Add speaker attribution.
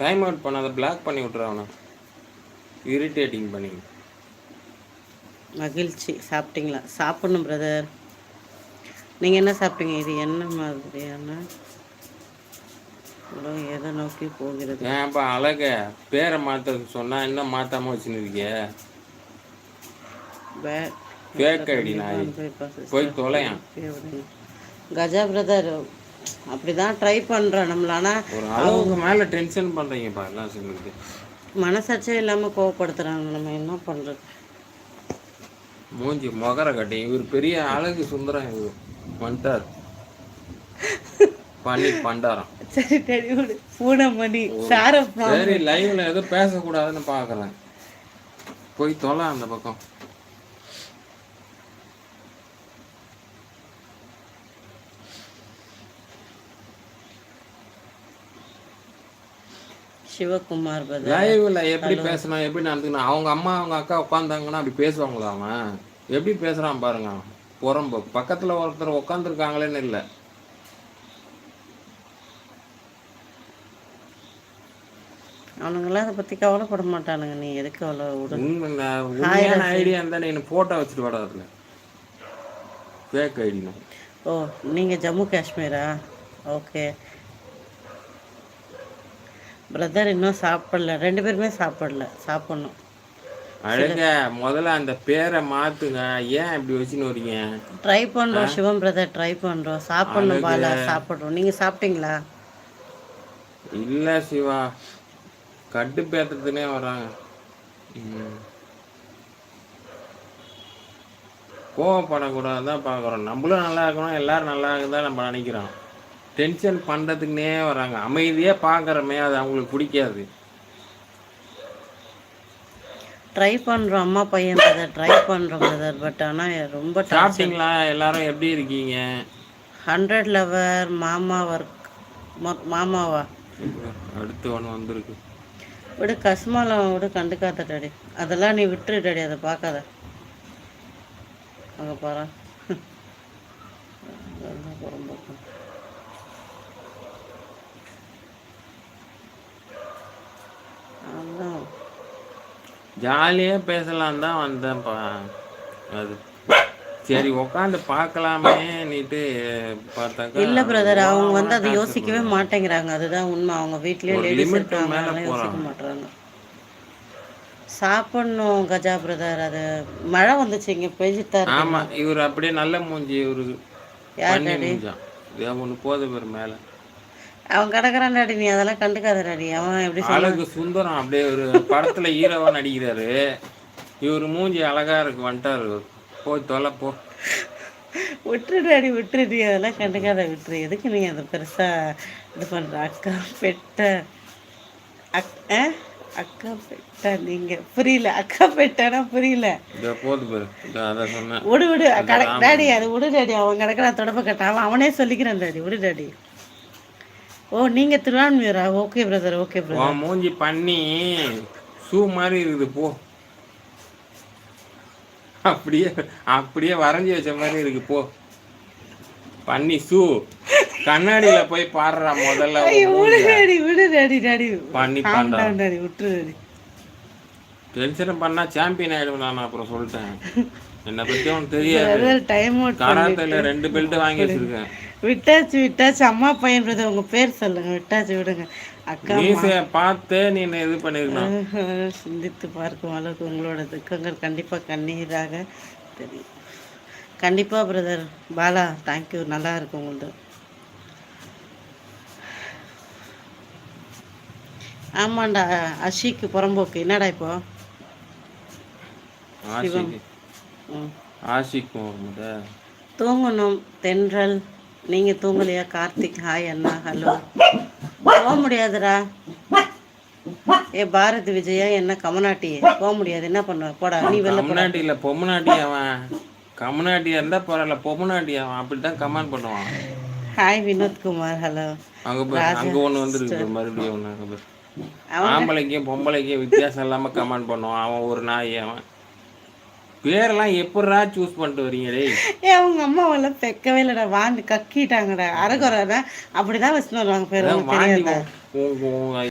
Speaker 1: Time out பண்ணாத black பண்ணி விட்ற அவனை. இரிட்டேட்டிங் பண்ணி.
Speaker 2: மகிழ்ச்சி. சாப்பிட்டீங்களா? சாப்பிடணும் பிரதர் நீங்கள் என்ன சாப்பிட்டீங்க? இது என்ன மாதிரியான உலகம் எதை நோக்கி போகிறது?
Speaker 1: ஏன்ப்பா அழக. பேரை மாத்த சொன்னா இன்னும் மாத்தாம வச்சுன்னு இருக்கிய
Speaker 2: பே-
Speaker 1: கேக் ஐடி நாய். போய் தொலையான்.
Speaker 2: கஜா பிரதர் அப்படிதான் ட்ரை பண்ணுறோம் நம்மள. ஆனால்
Speaker 1: ஒரு அளவுக்கு மேல டென்ஷன் பண்றீங்கப்பா எல்லாம் சொல்லுது
Speaker 2: மனசாட்சியே இல்லாமல் கோவப்படுத்துகிறாங்க நம்ம என்ன பண்ணுறது
Speaker 1: மூஞ்சி மொகர கட்டி இவர் பெரிய அழகு சுந்தரம் இவர். வந்துட்டார் பண்ணி பண்டாரம்.
Speaker 2: சரி டெடி விடு. பூனை மணி சாரப்பா
Speaker 1: சரி லைவ்ல எதுவும் பேசக்கூடாதுன்னு பாக்குறேன். போய் தொலை அந்த பக்கம்.
Speaker 2: சிவகுமார்
Speaker 1: லைவ்ல எப்படி பேசணும் எப்படி நடந்துக்கணும் அவங்க அம்மா அவங்க அக்கா உட்காந்தாங்கன்னா அப்படி பேசுவாங்களா அவன்? எப்படி பேசுறான் பாருங்க புறம்பு. பக்கத்துல ஒருத்தர் உட்காந்துருக்காங்களேன்னு இல்லை.
Speaker 2: அவனுங்களாம் அதை பற்றி கவலைப்பட மாட்டானுங்க. நீ எதுக்கு அவ்வளோ
Speaker 1: உண்மையான ஐடியா இருந்தா நீ போட்டோ வச்சுட்டு வாடா அதுல. ஃபேக் ஐடினா
Speaker 2: ஓ நீங்கள் ஜம்மு காஷ்மீரா? ஓகே. பிரதர் இன்னும் சாப்பிடல. ரெண்டு பேருமே சாப்பிடல. சாப்பிடணும்.
Speaker 1: அழக முதல்ல அந்த பேரை மாத்துங்க. ஏன் இப்படி வச்சுன்னு வரீங்க?
Speaker 2: ட்ரை பண்ணுறோம் சிவம் பிரதர் ட்ரை பண்ணுறோம் சாப்பிடணும் பாலா சாப்பிட்றோம் நீங்கள் சாப்பிட்டீங்களா?
Speaker 1: இல்ல சிவா. கட்டு பேத்துறதுனே வராங்க. கோவப்படக்கூடாது தான் பார்க்குறோம் நம்மளும் நல்லா இருக்கணும் எல்லாரும் நல்லா இருக்குதான் நம்ம நினைக்கிறோம். டென்ஷன் பண்ணுறதுக்குனே வராங்க. அமைதியாக பார்க்குறோமே அது அவங்களுக்கு பிடிக்காது.
Speaker 2: ட்ரை பண்ணுறோம் அம்மா பையன் பிரதர் ட்ரை பண்ணுறோம் பிரதர் பட் ஆனால் ரொம்ப
Speaker 1: சாப்பிட்டீங்களா எல்லாரும் எப்படி இருக்கீங்க?
Speaker 2: ஹண்ட்ரட் லவர் மாமா ஒர்க் மாமாவா?
Speaker 1: அடுத்து ஒன்று வந்திருக்கு.
Speaker 2: விடு கஸ்மாலம் விடு கண்டுக்காத டாடி. அதெல்லாம் நீ விட்டுரு டாடி அதை பார்க்காத. அங்கே பாரு. அதெல்லாம் புறம்போக்கு. அதான்
Speaker 1: ஜாலியாக பேசலாம் தான் வந்தேன்ப்பா. அது சரி உட்காந்து பார்க்கலாமே நீட்டு பார்த்தாக்கா
Speaker 2: இல்ல பிரதர் அவங்க வந்து அதை யோசிக்கவே மாட்டேங்கிறாங்க. அதுதான் உண்மை. அவங்க வீட்லயே லேடிஸ் இருக்காங்க. யோசிக்க மாட்டாங்க சாப்பிடணும் கஜா பிரதர் அது மழை வந்துச்சு இங்க இருக்கு
Speaker 1: ஆமா இவர் அப்படியே நல்ல மூஞ்சி பண்ணி மூஞ்சான் இதோ ஒன்று போத பேர் மேலே.
Speaker 2: அவன் கிடக்குறான் டாடி நீ அதெல்லாம் கண்டுக்காத டாடி. அவன் எப்படி
Speaker 1: அழகு சுந்தரம் அப்படியே ஒரு படத்துல ஹீரோவா நடிக்கிறாரு. இவர் மூஞ்சி அழகா இருக்கு வந்துட்டாரு. போய் தொலை போ.
Speaker 2: விட்டுரு டாடி விட்டுரு நீ அதெல்லாம் கண்டுக்காத விட்டுரு. எதுக்கு நீ அதை பெருசா இது பண்ற? அக்கா பெட்ட. அக்? அக்கா பெட்டா நீங்க. புரியல. அக்கா பெட்டானா புரியல. விடு விடு. டாடி அது விடு டாடி. அவன் கிடக்குறான் தொடப்ப கட்ட. அவன் அவனே சொல்லிக்கிறான் டாடி. விடு டாடி. ஓ நீங்க திருவான்மையூரா ஓகே பிரதர் ஓகே பிரதர்
Speaker 1: மூஞ்சி பண்ணி ஷூ மாதிரி இருக்குது போ. அப்படியே அப்படியே வரைஞ்சி வச்ச மாதிரி இருக்கு போ. பண்ணி ஷூ. கண்ணாடியில போய் பாடுறா முதல்ல உன்
Speaker 2: விடு
Speaker 1: மூஞ்சிய.
Speaker 2: டாடி
Speaker 1: பண்ணி
Speaker 2: calm
Speaker 1: பண்ணா
Speaker 2: down டாடி விட்டுரு டாடி.
Speaker 1: டென்ஷன் பண்ணா சாம்பியன் ஆயிடுவேன் நான் அப்புறம் சொல்லிட்டேன். என்னை பத்தி உனக்கு தெரியாது. கராத்தேல ரெண்டு பெல்ட் வாங்கி வச்சிருக்கேன்.
Speaker 2: விட்டாச்சு விட்டாச்சு. அம்மா பையன் பிரதர் உங்க பேர் சொல்லுங்க. விட்டாச்சு விடுங்க. அக்கா
Speaker 1: பார்த்து நீ இது பண்ணிருக்கணும்?
Speaker 2: சிந்தித்து பார்க்கும் அளவுக்கு உங்களோட துக்கங்கள் கண்டிப்பா கண்ணீராக தெரியும். கண்டிப்பா பிரதர் பாலா தேங்க்யூ நல்லா இருக்கு உங்களது ஆமாண்டா அஷிக்கு புறம்போக்கு. என்னடா இப்போ?
Speaker 1: ஆஷிக்
Speaker 2: ம்.
Speaker 1: ஆஷிக் முகமது
Speaker 2: தூங்கணும் தென்றல். நீங்க தூங்கலையா கார்த்திக்? ஹாய் அண்ணா. ஹலோ போக முடியாதுடா. ஏ பாரதி விஜயா என்ன கமநாட்டி போக முடியாது. என்ன பண்ணுவ போடா நீ வெளில
Speaker 1: கம்நாட்டி இல்ல பொம்மநாட்டி அவன். கம்நாட்டியா இருந்தா பரவாயில்ல பொம்மநாட்டி அவன். அப்படித்தான் கமெண்ட் பண்ணுவான்.
Speaker 2: ஹாய் வினோத்குமார். ஹலோ
Speaker 1: அங்க அங்க ஒண்ணு வந்துருக்கு மறுபடியும் ஒண்ணு. ஆம்பளைக்கும் பொம்பளைக்கும் வித்தியாசம் இல்லாம கமெண்ட் பண்ணுவான். அவன் ஒரு நாய் அவன். பேரெல்லாம் எப்படிடா சூஸ் பண்ணிட்டு வரீங்க டேய்
Speaker 2: ஏ அவங்க அம்மாவெல்லாம் பெக்கவே இல்லைடா. வாங்கி கக்கிட்டாங்கடா. அரகுறடா அப்படிதான் வச்சுன்னு வருவாங்க பேர்.